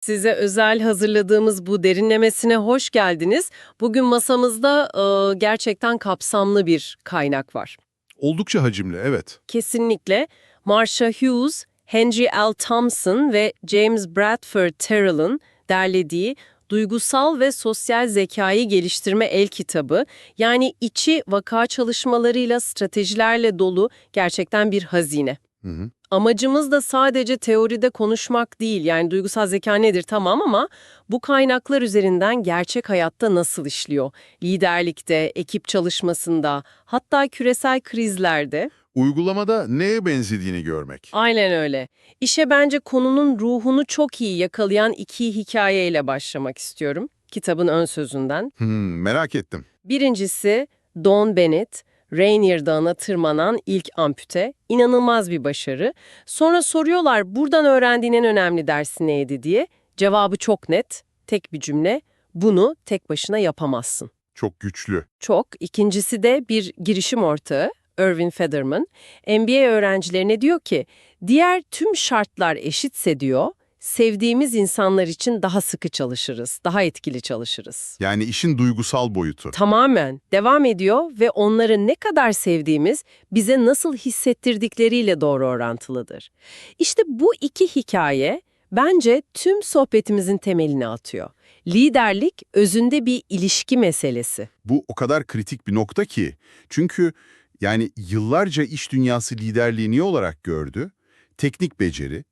Size özel hazırladığımız bu derinlemesine hoş geldiniz. Bugün masamızda e, gerçekten kapsamlı bir kaynak var. Oldukça hacimli, evet. Kesinlikle Marsha Hughes, Henry L. Thompson ve James Bradford Terrell'ın derlediği Duygusal ve Sosyal Zekayı Geliştirme El Kitabı, yani içi vaka çalışmalarıyla, stratejilerle dolu gerçekten bir hazine. Hı hı. Amacımız da sadece teoride konuşmak değil, yani duygusal zeka nedir tamam ama bu kaynaklar üzerinden gerçek hayatta nasıl işliyor? Liderlikte, ekip çalışmasında, hatta küresel krizlerde. Uygulamada neye benzediğini görmek. Aynen öyle. İşe bence konunun ruhunu çok iyi yakalayan iki hikayeyle başlamak istiyorum. Kitabın ön sözünden. Hmm, merak ettim. Birincisi Don Bennett, Rainier Dağı'na tırmanan ilk ampute. İnanılmaz bir başarı. Sonra soruyorlar buradan öğrendiğin en önemli dersi neydi diye. Cevabı çok net, tek bir cümle. Bunu tek başına yapamazsın. Çok güçlü. Çok. İkincisi de bir girişim ortağı, Irvin Federman. MBA öğrencilerine diyor ki, diğer tüm şartlar eşitse diyor, sevdiğimiz insanlar için daha sıkı çalışırız, daha etkili çalışırız. Yani işin duygusal boyutu. Tamamen devam ediyor ve onları ne kadar sevdiğimiz bize nasıl hissettirdikleriyle doğru orantılıdır. İşte bu iki hikaye bence tüm sohbetimizin temelini atıyor. Liderlik özünde bir ilişki meselesi. Bu o kadar kritik bir nokta ki. Çünkü yani yıllarca iş dünyası liderliği ne olarak gördü? Teknik beceri,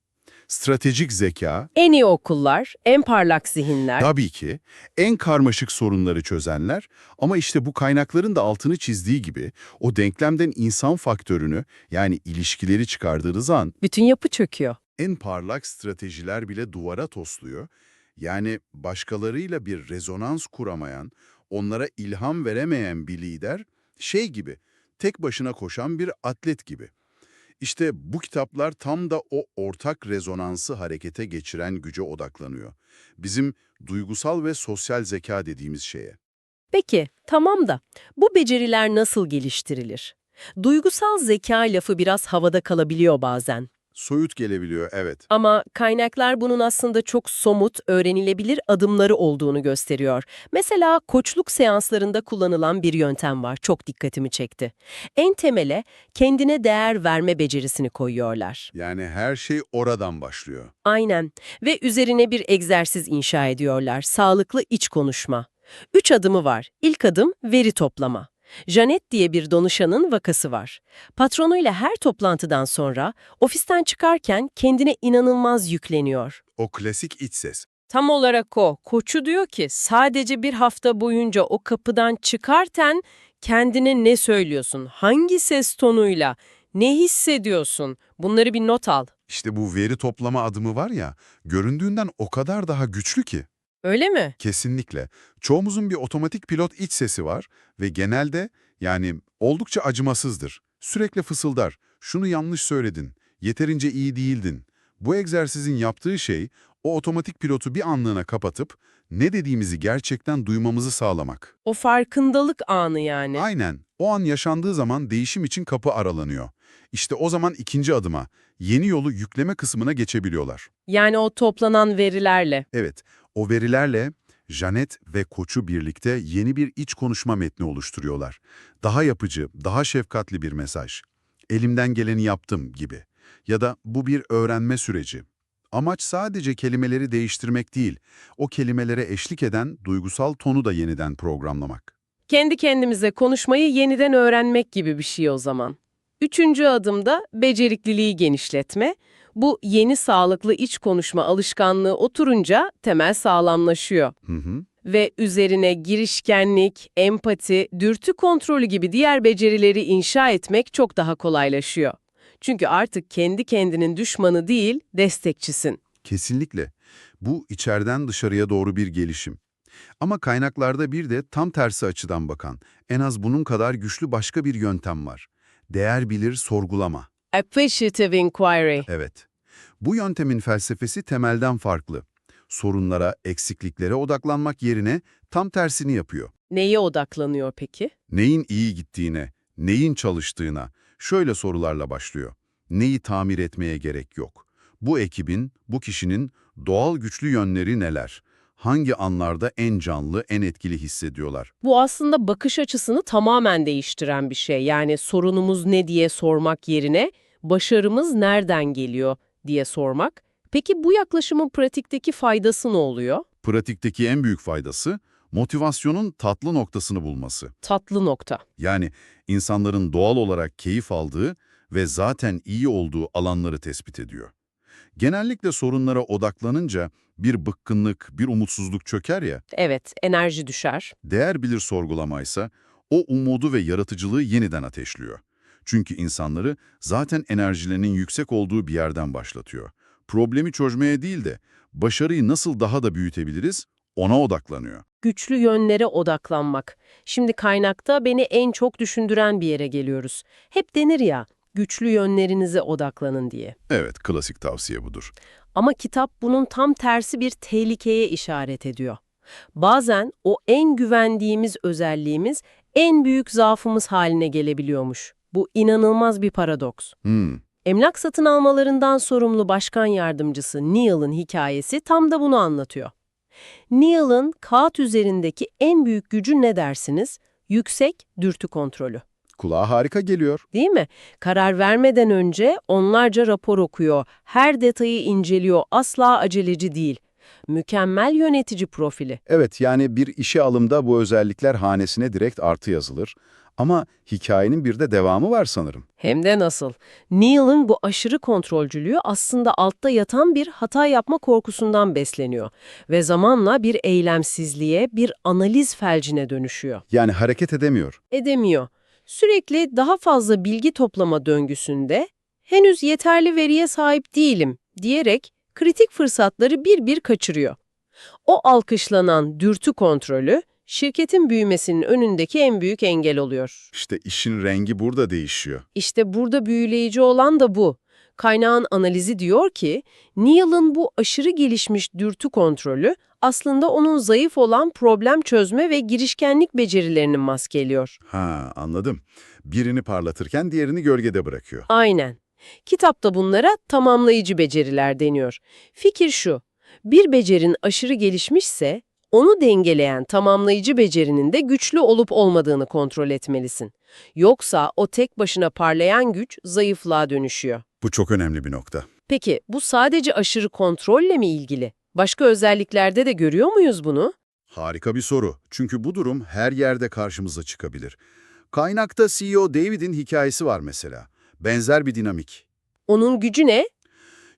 stratejik zeka, En iyi okullar, en parlak zihinler. tabii ki en karmaşık sorunları çözenler ama işte bu kaynakların da altını çizdiği gibi o denklemden insan faktörünü yani ilişkileri çıkardığınız an Bütün yapı çöküyor. en parlak stratejiler bile duvara tosluyor. Yani başkalarıyla bir rezonans kuramayan, onlara ilham veremeyen bir lider şey gibi, tek başına koşan bir atlet gibi. İşte bu kitaplar tam da o ortak rezonansı harekete geçiren güce odaklanıyor. Bizim duygusal ve sosyal zeka dediğimiz şeye. Peki, tamam da bu beceriler nasıl geliştirilir? Duygusal zeka lafı biraz havada kalabiliyor bazen. Soyut gelebiliyor, evet. Ama kaynaklar bunun aslında çok somut, öğrenilebilir adımları olduğunu gösteriyor. Mesela koçluk seanslarında kullanılan bir yöntem var, çok dikkatimi çekti. En temele kendine değer verme becerisini koyuyorlar. Yani her şey oradan başlıyor. Aynen ve üzerine bir egzersiz inşa ediyorlar, sağlıklı iç konuşma. Üç adımı var. İlk adım veri toplama. Janet diye bir danışanın vakası var. Patronuyla her toplantıdan sonra ofisten çıkarken kendine inanılmaz yükleniyor. O klasik iç ses. Tam olarak o. Koçu diyor ki sadece bir hafta boyunca o kapıdan çıkarken kendine ne söylüyorsun, hangi ses tonuyla, ne hissediyorsun bunları bir not al. İşte bu veri toplama adımı var ya, göründüğünden o kadar daha güçlü ki. Öyle mi? Kesinlikle. Çoğumuzun bir otomatik pilot iç sesi var ve genelde yani oldukça acımasızdır. Sürekli fısıldar. Şunu yanlış söyledin. Yeterince iyi değildin. Bu egzersizin yaptığı şey o otomatik pilotu bir anlığına kapatıp ne dediğimizi gerçekten duymamızı sağlamak. O farkındalık anı yani. Aynen. O an yaşandığı zaman değişim için kapı aralanıyor. İşte o zaman ikinci adıma, yeni yolu yükleme kısmına geçebiliyorlar. Yani o toplanan verilerle. Evet, o verilerle Janet ve koçu birlikte yeni bir iç konuşma metni oluşturuyorlar. Daha yapıcı, daha şefkatli bir mesaj. Elimden geleni yaptım gibi. Ya da bu bir öğrenme süreci. Amaç sadece kelimeleri değiştirmek değil, o kelimelere eşlik eden duygusal tonu da yeniden programlamak. Kendi kendimize konuşmayı yeniden öğrenmek gibi bir şey o zaman. Üçüncü adımda becerikliliği genişletme. Bu yeni sağlıklı iç konuşma alışkanlığı oturunca temel sağlamlaşıyor. Hı hı. Ve üzerine girişkenlik, empati, dürtü kontrolü gibi diğer becerileri inşa etmek çok daha kolaylaşıyor. Çünkü artık kendi kendinin düşmanı değil, destekçisin. Kesinlikle. Bu içeriden dışarıya doğru bir gelişim. Ama kaynaklarda bir de tam tersi açıdan bakan, en az bunun kadar güçlü başka bir yöntem var. Değer bilir sorgulama. Appreciative inquiry. Evet. Bu yöntemin felsefesi temelden farklı. Sorunlara, eksikliklere odaklanmak yerine tam tersini yapıyor. Neye odaklanıyor peki? Neyin iyi gittiğine, neyin çalıştığına şöyle sorularla başlıyor. Neyi tamir etmeye gerek yok? Bu ekibin, bu kişinin Doğal güçlü yönleri neler? Hangi anlarda en canlı, en etkili hissediyorlar? Bu aslında bakış açısını tamamen değiştiren bir şey. Yani sorunumuz ne diye sormak yerine başarımız nereden geliyor diye sormak. Peki bu yaklaşımın pratikteki faydası ne oluyor? Pratikteki en büyük faydası, motivasyonun tatlı noktasını bulması. Tatlı nokta. Yani insanların doğal olarak keyif aldığı ve zaten iyi olduğu alanları tespit ediyor. Genellikle sorunlara odaklanınca bir bıkkınlık, bir umutsuzluk çöker ya, Evet, enerji düşer. değer bilir sorgulamaysa o umudu ve yaratıcılığı yeniden ateşliyor. Çünkü insanları zaten enerjilerinin yüksek olduğu bir yerden başlatıyor. Problemi çözmeye değil de başarıyı nasıl daha da büyütebiliriz ona odaklanıyor. Güçlü yönlere odaklanmak. Şimdi kaynakta beni en çok düşündüren bir yere geliyoruz. Hep denir ya, güçlü yönlerinize odaklanın diye. Evet, klasik tavsiye budur. Ama kitap bunun tam tersi bir tehlikeye işaret ediyor. Bazen o en güvendiğimiz özelliğimiz en büyük zaafımız haline gelebiliyormuş. Bu inanılmaz bir paradoks. Hmm, Emlak satın almalarından sorumlu başkan yardımcısı Neil'ın hikayesi tam da bunu anlatıyor. Neil'ın kağıt üzerindeki en büyük gücü ne dersiniz? Yüksek dürtü kontrolü. kulağa harika geliyor. Değil mi? Karar vermeden önce onlarca rapor okuyor, her detayı inceliyor, asla aceleci değil. Mükemmel yönetici profili. Evet, yani bir işe alımda bu özellikler hanesine direkt artı yazılır. Ama hikayenin bir de devamı var sanırım. Hem de nasıl? Neil'ın bu aşırı kontrolcülüğü aslında altta yatan bir hata yapma korkusundan besleniyor ve zamanla bir eylemsizliğe, bir analiz felcine dönüşüyor. Yani hareket edemiyor. Edemiyor. Sürekli daha fazla bilgi toplama döngüsünde henüz yeterli veriye sahip değilim diyerek kritik fırsatları bir bir kaçırıyor. O alkışlanan dürtü kontrolü şirketin büyümesinin önündeki en büyük engel oluyor. İşte işin rengi burada değişiyor. İşte burada büyüleyici olan da bu. Kaynağın analizi diyor ki, Neil'ın bu aşırı gelişmiş dürtü kontrolü aslında onun zayıf olan problem çözme ve girişkenlik becerilerini maskeliyor. Ha, anladım. Birini parlatırken diğerini gölgede bırakıyor. Aynen. Kitapta bunlara tamamlayıcı beceriler deniyor. Fikir şu, bir becerin aşırı gelişmişse, onu dengeleyen tamamlayıcı becerinin de güçlü olup olmadığını kontrol etmelisin. Yoksa o tek başına parlayan güç zayıflığa dönüşüyor. Bu çok önemli bir nokta. Peki bu sadece aşırı kontrolle mi ilgili? Başka özelliklerde de görüyor muyuz bunu? Harika bir soru. Çünkü bu durum her yerde karşımıza çıkabilir. Kaynakta CEO David'in hikayesi var mesela. Benzer bir dinamik. Onun gücü ne?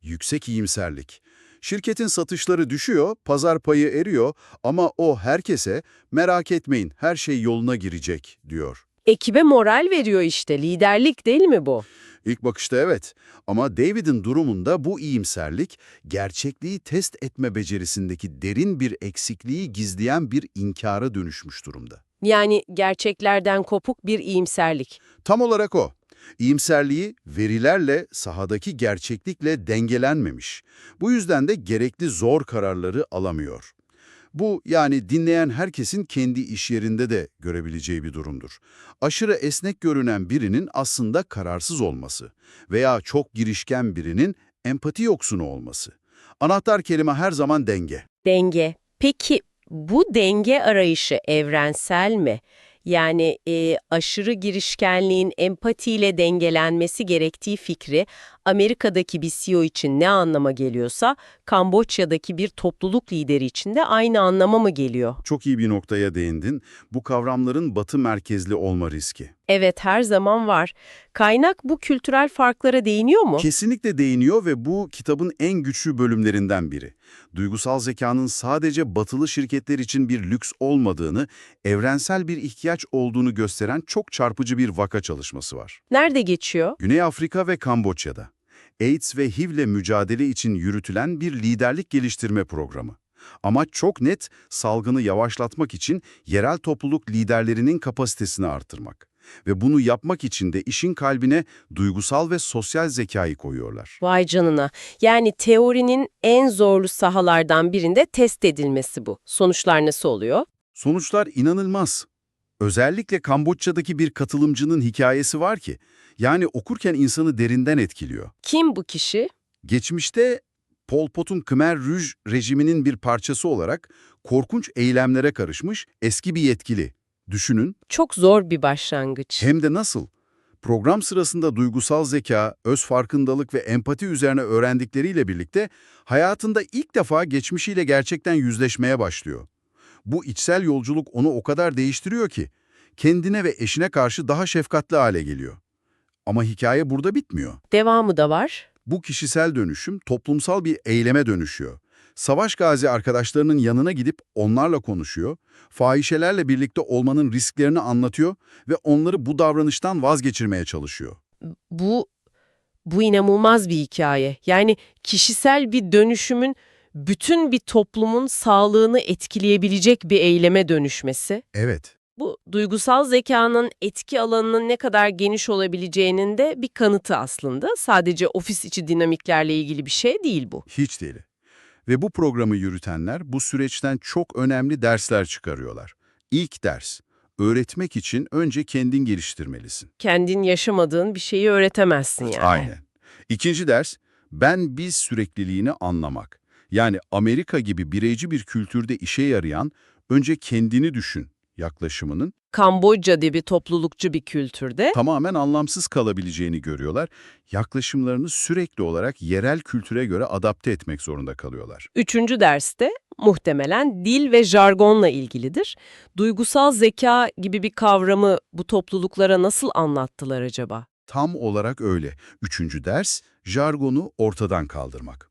Yüksek iyimserlik. Şirketin satışları düşüyor, pazar payı eriyor ama o herkese merak etmeyin her şey yoluna girecek diyor. Ekibe moral veriyor işte, liderlik değil mi bu? İlk bakışta evet ama David'in durumunda bu iyimserlik gerçekliği test etme becerisindeki derin bir eksikliği gizleyen bir inkara dönüşmüş durumda. Yani gerçeklerden kopuk bir iyimserlik. Tam olarak o. İyimserliği verilerle, sahadaki gerçeklikle dengelenmemiş. Bu yüzden de gerekli zor kararları alamıyor. Bu yani dinleyen herkesin kendi iş yerinde de görebileceği bir durumdur. Aşırı esnek görünen birinin aslında kararsız olması veya çok girişken birinin empati yoksunu olması. Anahtar kelime her zaman denge. Denge. Peki bu denge arayışı evrensel mi? Yani e, aşırı girişkenliğin empatiyle dengelenmesi gerektiği fikri Amerika'daki bir CEO için ne anlama geliyorsa Kamboçya'daki bir topluluk lideri için de aynı anlama mı geliyor? Çok iyi bir noktaya değindin. Bu kavramların batı merkezli olma riski. Evet her zaman var. Kaynak bu kültürel farklara değiniyor mu? Kesinlikle değiniyor ve bu kitabın en güçlü bölümlerinden biri. Duygusal zekanın sadece batılı şirketler için bir lüks olmadığını, evrensel bir ihtiyaç olduğunu gösteren çok çarpıcı bir vaka çalışması var. Nerede geçiyor? Güney Afrika ve Kamboçya'da. AIDS ve HIV'le mücadele için yürütülen bir liderlik geliştirme programı. Amaç çok net, salgını yavaşlatmak için yerel topluluk liderlerinin kapasitesini artırmak. Ve bunu yapmak için de işin kalbine duygusal ve sosyal zekayı koyuyorlar. Vay canına. Yani teorinin en zorlu sahalardan birinde test edilmesi bu. Sonuçlar nasıl oluyor? Sonuçlar inanılmaz. Özellikle Kamboçya'daki bir katılımcının hikayesi var ki, yani okurken insanı derinden etkiliyor. Kim bu kişi? Geçmişte Pol Pot'un Khmer Rouge rejiminin bir parçası olarak korkunç eylemlere karışmış eski bir yetkili. Düşünün, Çok zor bir başlangıç. hem de nasıl? Program sırasında duygusal zeka, öz farkındalık ve empati üzerine öğrendikleriyle birlikte hayatında ilk defa geçmişiyle gerçekten yüzleşmeye başlıyor. Bu içsel yolculuk onu o kadar değiştiriyor ki kendine ve eşine karşı daha şefkatli hale geliyor. Ama hikaye burada bitmiyor. Devamı da var. Bu kişisel dönüşüm toplumsal bir eyleme dönüşüyor. Savaş gazi arkadaşlarının yanına gidip onlarla konuşuyor, fahişelerle birlikte olmanın risklerini anlatıyor ve onları bu davranıştan vazgeçirmeye çalışıyor. Bu bu inanılmaz bir hikaye. Yani kişisel bir dönüşümün bütün bir toplumun sağlığını etkileyebilecek bir eyleme dönüşmesi. Evet, Bu duygusal zekanın etki alanının ne kadar geniş olabileceğinin de bir kanıtı aslında. Sadece ofis içi dinamiklerle ilgili bir şey değil bu. hiç değil. Ve bu programı yürütenler bu süreçten çok önemli dersler çıkarıyorlar. İlk ders, öğretmek için önce kendin geliştirmelisin. Kendin yaşamadığın bir şeyi öğretemezsin yani. Aynen. İkinci ders, ben biz sürekliliğini anlamak. Yani Amerika gibi bireyci bir kültürde işe yarayan, önce kendini düşün yaklaşımının Kamboçya gibi bir toplulukçu bir kültürde tamamen anlamsız kalabileceğini görüyorlar. Yaklaşımlarını sürekli olarak yerel kültüre göre adapte etmek zorunda kalıyorlar. Üçüncü derste muhtemelen dil ve jargonla ilgilidir. Duygusal zeka gibi bir kavramı bu topluluklara nasıl anlattılar acaba? Tam olarak öyle. Üçüncü ders, jargonu ortadan kaldırmak.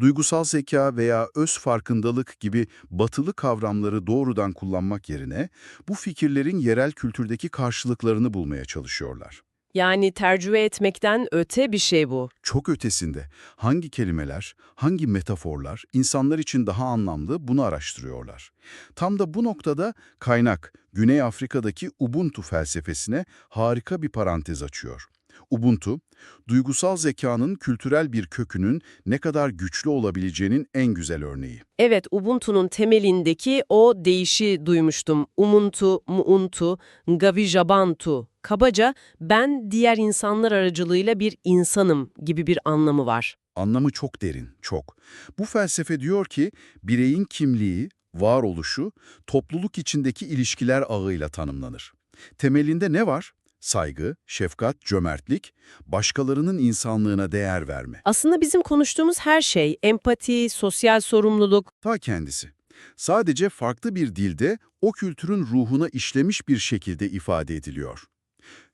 Duygusal zeka veya öz farkındalık gibi batılı kavramları doğrudan kullanmak yerine bu fikirlerin yerel kültürdeki karşılıklarını bulmaya çalışıyorlar. Yani tercüme etmekten öte bir şey bu. Çok ötesinde hangi kelimeler, hangi metaforlar insanlar için daha anlamlı bunu araştırıyorlar. Tam da bu noktada kaynak Güney Afrika'daki Ubuntu felsefesine harika bir parantez açıyor. Ubuntu, duygusal zekanın kültürel bir kökünün ne kadar güçlü olabileceğinin en güzel örneği. Evet, Ubuntu'nun temelindeki o değişi duymuştum. Umuntu, muuntu, ngavijabantu. Kabaca ben diğer insanlar aracılığıyla bir insanım gibi bir anlamı var. Anlamı çok derin, çok. Bu felsefe diyor ki bireyin kimliği, varoluşu, topluluk içindeki ilişkiler ağıyla tanımlanır. Temelinde ne var? Saygı, şefkat, cömertlik, başkalarının insanlığına değer verme. Aslında bizim konuştuğumuz her şey, empati, sosyal sorumluluk, Ta kendisi. Sadece farklı bir dilde o kültürün ruhuna işlemiş bir şekilde ifade ediliyor.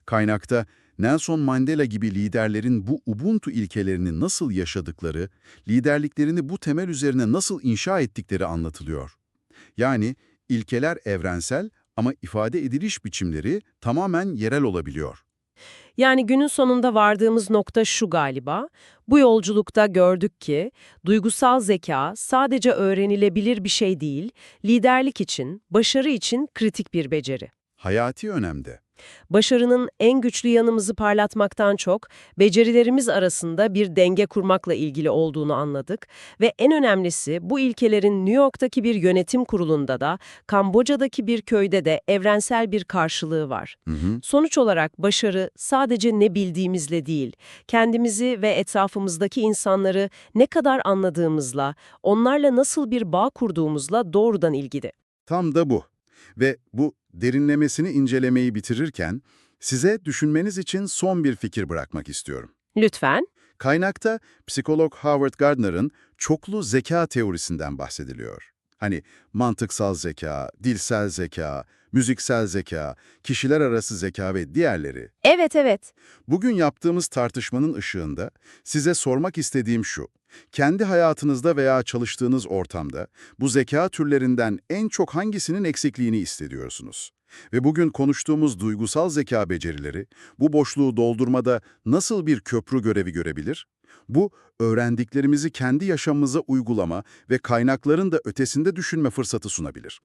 Kaynakta Nelson Mandela gibi liderlerin bu Ubuntu ilkelerini nasıl yaşadıkları, liderliklerini bu temel üzerine nasıl inşa ettikleri anlatılıyor. Yani ilkeler evrensel ama ifade ediliş biçimleri tamamen yerel olabiliyor. Yani günün sonunda vardığımız nokta şu galiba. Bu yolculukta gördük ki duygusal zeka sadece öğrenilebilir bir şey değil, liderlik için, başarı için kritik bir beceri. Hayati önemde. Başarının en güçlü yanımızı parlatmaktan çok, becerilerimiz arasında bir denge kurmakla ilgili olduğunu anladık ve en önemlisi bu ilkelerin New York'taki bir yönetim kurulunda da, Kamboçya'daki bir köyde de evrensel bir karşılığı var. Hı hı. Sonuç olarak başarı sadece ne bildiğimizle değil, kendimizi ve etrafımızdaki insanları ne kadar anladığımızla, onlarla nasıl bir bağ kurduğumuzla doğrudan ilgili. Tam da bu. Ve bu derinlemesini incelemeyi bitirirken size düşünmeniz için son bir fikir bırakmak istiyorum. Lütfen. Kaynakta psikolog Howard Gardner'ın çoklu zeka teorisinden bahsediliyor. Hani mantıksal zeka, dilsel zeka, müziksel zeka, kişiler arası zeka ve diğerleri. Evet evet. Bugün yaptığımız tartışmanın ışığında size sormak istediğim şu. Kendi hayatınızda veya çalıştığınız ortamda bu zeka türlerinden en çok hangisinin eksikliğini hissediyorsunuz? Ve bugün konuştuğumuz duygusal zeka becerileri bu boşluğu doldurmada nasıl bir köprü görevi görebilir? Bu, öğrendiklerimizi kendi yaşamımıza uygulama ve kaynakların da ötesinde düşünme fırsatı sunabilir.